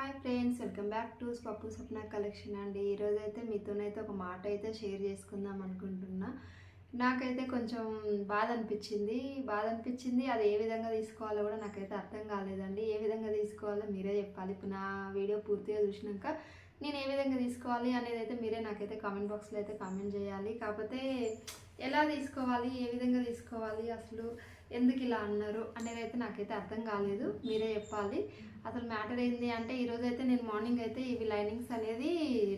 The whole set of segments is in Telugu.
Hi friends welcome back to Pappu Swapna collection అండి. ఈరోజైతే మీతోనైతే ఒక మాట అయితే షేర్ చేసుకుందాం అనుకుంటున్నా. నాకైతే కొంచెం బాధ అనిపించింది బాధ అనిపించింది అది ఏ విధంగా తీసుకోవాలో కూడా నాకైతే అర్థం కాలేదండి. ఏ విధంగా తీసుకోవాలో మీరే చెప్పాలి. ఇప్పుడు నా వీడియో పూర్తిగా చూసినాక నేను ఏ విధంగా తీసుకోవాలి అనేది అయితే మీరే నాకైతే కామెంట్ బాక్స్లో అయితే కామెంట్ చేయాలి. కాకపోతే ఎలా తీసుకోవాలి ఏ విధంగా తీసుకోవాలి అసలు ఎందుకు ఇలా అన్నారు అనేది అయితే నాకైతే అర్థం కాలేదు. మీరే చెప్పాలి. అసలు మ్యాటర్ ఏంది అంటే ఈరోజు అయితే నేను మార్నింగ్ అయితే ఇవి లైనింగ్స్ అనేది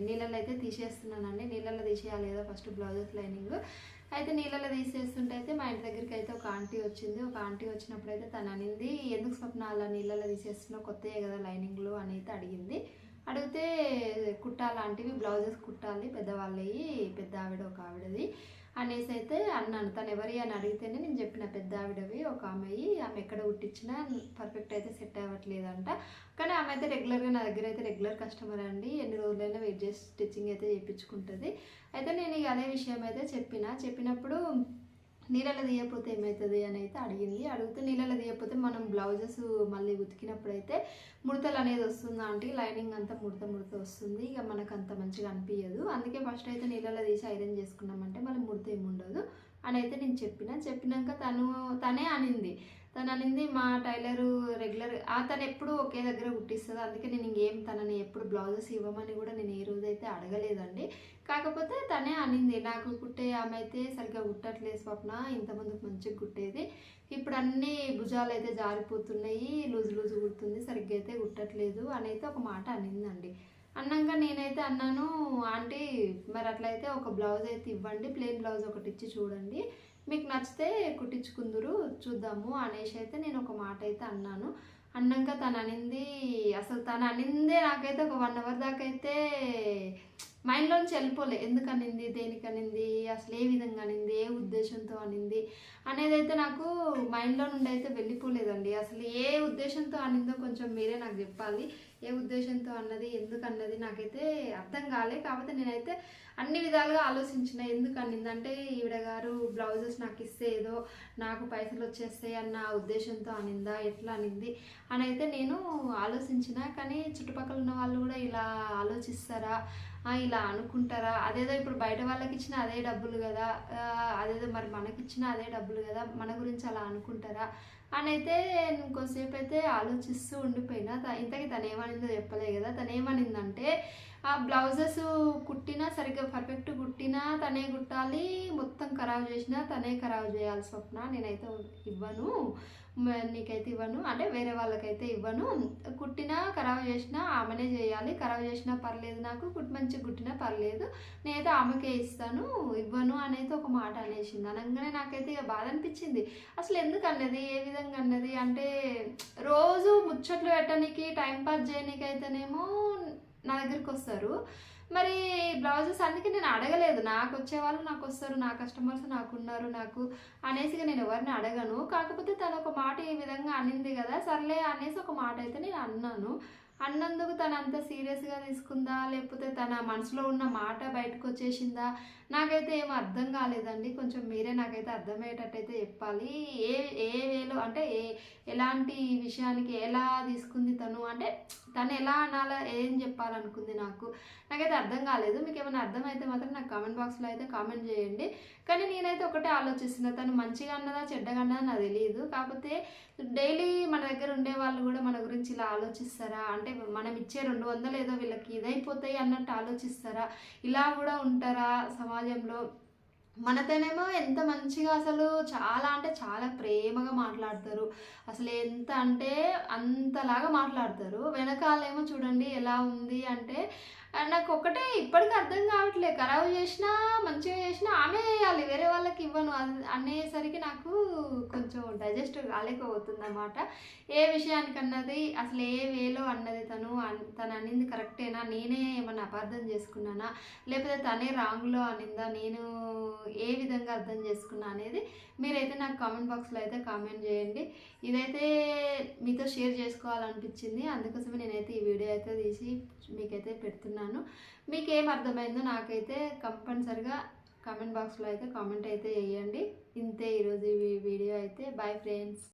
నీళ్ళలో అయితే తీసేస్తున్నానండి. నీళ్ళలో తీసేయాలి కదా ఫస్ట్ బ్లౌజెస్ లైనింగ్. అయితే నీళ్ళలో తీసేస్తుంటే అయితే మా ఇంటి దగ్గరికి అయితే ఒక ఆంటీ వచ్చింది. ఒక ఆంటీ వచ్చినప్పుడు అయితే తను అనింది ఎందుకు స్వప్న అలా నీళ్ళలో తీసేస్తున్నావు? కొత్తయే కదా లైనింగ్లు అని అయితే అడిగింది. అడిగితే కుట్టాలాంటివి బ్లౌజెస్ కుట్టాలి. పెద్దవాళ్ళవి పెద్ద ఆవిడ ఒక ఆవిడది. అనేసి అయితే అన్నాను తను ఎవరి అని అడిగితేనే నేను చెప్పిన పెద్ద ఆవిడవి ఒక అమ్మాయి ఆమె ఎక్కడ కుట్టించినా పర్ఫెక్ట్ అయితే సెట్ అవ్వట్లేదంట. కానీ ఆమె అయితే రెగ్యులర్గా నా దగ్గర అయితే రెగ్యులర్ కస్టమర్ అండి. ఎన్ని రోజులైనా వెయిట్ చేసి స్టిచ్చింగ్ అయితే చేయించుకుంటుంది. అయితే నేను అదే విషయం అయితే చెప్పిన. చెప్పినప్పుడు నీళ్ళలో తీయకపోతే ఏమవుతుంది అని అయితే అడిగింది. అడిగితే నీళ్ళలో తీయకపోతే మనం బ్లౌజెస్ మళ్ళీ ఉతికినప్పుడు అయితే ముడతలు అనేది వస్తుందా అంటే లైనింగ్ అంతా ముడత ముడత వస్తుంది. ఇక మనకు అంత మంచిగా అనిపించదు అందుకే ఫస్ట్ అయితే నీళ్ళలో తీసి ఐరన్ చేసుకున్నామంటే మళ్ళీ ముడత ఏమి ఉండదు అని అయితే నేను చెప్పిన. చెప్పినాక తను తనే అనింది. తను అనింది మా టైలరు రెగ్యులర్ ఆ తను ఎప్పుడు ఒకే దగ్గర కుట్టిస్తుంది. అందుకే నేను ఇంకేం తనని ఎప్పుడు బ్లౌజెస్ ఇవ్వమని కూడా నేను ఏ రోజు అయితే అడగలేదండి. కాకపోతే తనే అనింది నాకు కుట్టే ఆమె అయితే సరిగ్గా కుట్టట్లేదు స్వప్న ఇంతమంది మంచిగా కుట్టేది. ఇప్పుడు అన్ని భుజాలు అయితే జారిపోతున్నాయి లూజు లూజు కుడుతుంది సరిగ్గా అయితే కుట్టట్లేదు అని అయితే ఒక మాట అనిందండి. అన్నాక నేనైతే అన్నాను ఆంటీ మరి అట్లయితే ఒక బ్లౌజ్ అయితే ఇవ్వండి ప్లెయిన్ బ్లౌజ్ ఒకటి ఇచ్చి చూడండి. మీకు నచ్చితే కుట్టించుకుందురు చూద్దాము అనేసి అయితే నేను ఒక మాట అయితే అన్నాను. అన్నాక తను అనింది అసలు తను అనిందే నాకైతే ఒక వన్ అవర్ దాకా అయితే మైండ్లోంచి వెళ్ళిపోలే. ఎందుకు అనింది దేనికి అనింది అసలు ఏ విధంగా అనింది ఏ ఉద్దేశంతో అనింది అనేది అయితే నాకు మైండ్లో నుండి అయితే వెళ్ళిపోలేదండి. అసలు ఏ ఉద్దేశంతో అనిందో కొంచెం మీరే నాకు చెప్పాలి. ఏ ఉద్దేశంతో అన్నది ఎందుకు అన్నది నాకైతే అర్థం కాలే. కాకపోతే నేనైతే అన్ని విధాలుగా ఆలోచించిన ఎందుకు అంటే ఈవిడ గారు బ్లౌజెస్ నాకు ఇస్తే ఏదో నాకు పైసలు వచ్చేస్తాయి అన్న ఉద్దేశంతో అనిందా ఎట్లా అనింది అని అయితే నేను ఆలోచించిన. కానీ చుట్టుపక్కల ఉన్న వాళ్ళు కూడా ఇలా ఆలోచిస్తారా ఇలా అనుకుంటారా? అదేదో ఇప్పుడు బయట వాళ్ళకి ఇచ్చిన అదే డబ్బులు కదా అదేదో మరి మనకిచ్చిన అదే డబ్బులు కదా మన గురించి అలా అనుకుంటారా? అని అయితే నేను కొంతసేపు అయితే ఆలోచిస్తూ ఉండిపోయినా. త- ఇంతకీ తను ఏమనిందో చెప్పలే కదా. తను ఏమనిందంటే ఆ బ్లౌజెస్ కుట్టినా సరిగ్గా పర్ఫెక్ట్ కుట్టినా తనే కుట్టాలి మొత్తం ఖరాబ్ చేసినా తనే ఖరాబ్ చేయాలి స్వప్న. నేనైతే ఇవ్వను. నీకైతే ఇవ్వను. అంటే వేరే వాళ్ళకైతే ఇవ్వను. కుట్టినా ఖరాబ్ చేసినా ఆమెనే చేయాలి. ఖరాబ్ చేసినా పర్లేదు నాకు. కుట్టి మంచిగా కుట్టినా పర్లేదు. నేనైతే ఆమెకే ఇస్తాను. ఇవ్వను అనేది ఒక మాట అనేసింది. అనగానే నాకైతే ఇక బాధ అనిపించింది. అసలు ఎందుకు అన్నది ఏ విధంగా అన్నది అంటే రోజు ముచ్చట్లు పెట్టడానికి టైం పాస్ చేయడానికి అయితేనేమో నా దగ్గరికి వస్తారు. మరి బ్లౌజెస్ అందుకే నేను అడగలేదు. నాకు వచ్చేవాళ్ళు నాకు వస్తారు నా కస్టమర్స్ నాకు ఉన్నారు నాకు అనేసి నేను ఎవరిని అడగను. కాకపోతే తను ఒక మాట ఈ విధంగా అనింది కదా సర్లే అనేసి ఒక మాట అయితే నేను అన్నాను. అన్నందుకు తను అంత సీరియస్గా తీసుకుందా? లేకపోతే తన మనసులో ఉన్న మాట బయటకు వచ్చేసిందా? నాకైతే ఏం అర్థం కాలేదండి. కొంచెం మీరే నాకైతే అర్థమయ్యేటట్టయితే చెప్పాలి. ఏ ఏ వేలో అంటే ఏ ఎలాంటి విషయానికి ఎలా తీసుకుంది తను? అంటే తను ఎలా అనాలా? ఏం చెప్పాలనుకుంది నాకు? నాకైతే అర్థం కాలేదు. మీకు ఏమైనా అర్థమైతే మాత్రం నాకు కామెంట్ బాక్స్లో అయితే కామెంట్ చేయండి. కానీ నేనైతే ఒకటే ఆలోచిస్తున్నా. తను మంచిగా అన్నదా చెడ్డగా అన్నదా నాకు తెలియదు కాకపోతే డైలీ మన దగ్గర ఉండే వాళ్ళు కూడా మన గురించి ఇలా ఆలోచిస్తారా? అంటే మనం ఇచ్చే రెండు వందలు ఏదో వీళ్ళకి ఇదైపోతాయి అన్నట్టు ఆలోచిస్తారా? ఇలా కూడా ఉంటారా సమాజంలో? మనతోనేమో ఎంత మంచిగా అసలు చాలా అంటే చాలా ప్రేమగా మాట్లాడతారు. అసలు ఎంత అంటే అంతలాగా మాట్లాడతారు. వెనకాలేమో చూడండి ఎలా ఉంది అంటే నాకు ఒకటే ఇప్పటికీ అర్థం కావట్లేదు ఖరాబ్ చేసినా మంచిగా చేసినా ఆమె ఇవ్వాలి. వేరే వాళ్ళకి ఇవ్వను. అనేసరికి నాకు కొంచెం డైజెస్ట్ కాలేకపోతుంది అనమాట ఏ విషయానికి అన్నది అసలు ఏ వేలో అన్నది తను తను అనింది కరెక్టేనా? నేనే ఏమన్నా అపార్థం చేసుకున్నానా? లేకపోతే తనే రాంగ్లో అనిందా? నేను ఏ విధంగా అర్థం చేసుకున్నా అనేది మీరైతే నాకు కామెంట్ బాక్స్లో అయితే కామెంట్ చేయండి. ఇదైతే మీతో షేర్ చేసుకోవాలనిపించింది. అందుకోసమే నేనైతే ఈ వీడియో అయితే తీసి మీకైతే పెడుతున్నాను. మీకు ఏం అర్థమైందో నాకైతే కంపల్సరిగా కామెంట్ బాక్స్లో అయితే కామెంట్ అయితే వేయండి. ఇంతే ఈరోజు ఈ వీడియో అయితే. Bye friends